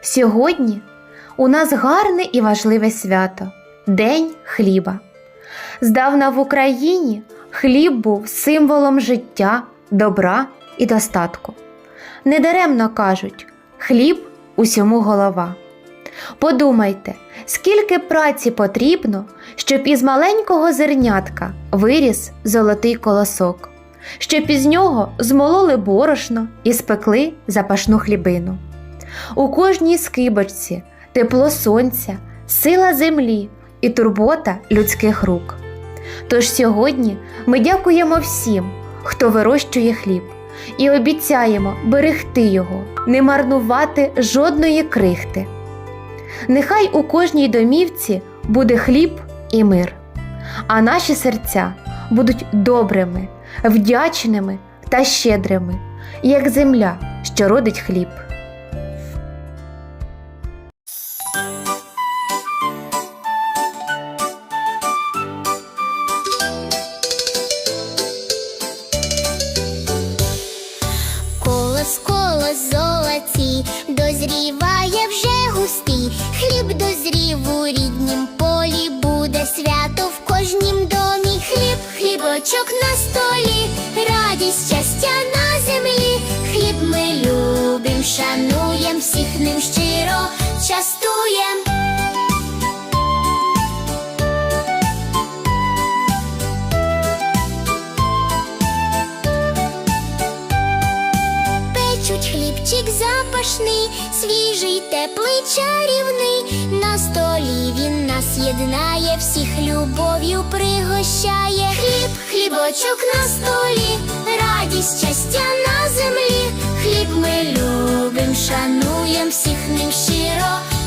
Сьогодні у нас гарне і важливе свято День хліба. Здавна в Україні хліб був символом життя, добра і достатку. Недаремно кажуть, хліб усьому голова. Подумайте, скільки праці потрібно, щоб із маленького зернятка виріс золотий колосок, щоб із нього змололи борошно і спекли запашну хлібину. У кожній скибочці тепло сонця, сила землі і турбота людських рук. Тож сьогодні ми дякуємо всім, хто вирощує хліб, і обіцяємо берегти його, не марнувати жодної крихти. Нехай у кожній домівці буде хліб і мир, а наші серця будуть добрими, вдячними та щедрими, як земля, що родить хліб. Колос, колос золоті, дозріває вже густий, хліб дозрів у ріднім полі, буде свято в кожнім домі. Хліб, хлібочок на столі, радість, щастя на землі. Хліб ми любим, шануєм, всіх ним Печуть хлібчик запашний, свіжий, теплий, чарівний. На столі він нас єднає, всіх любов'ю пригощає. Хліб, хлібочок на столі, радість, щастя на землі. Хліб ми любим, шануєм, всіх ним щиро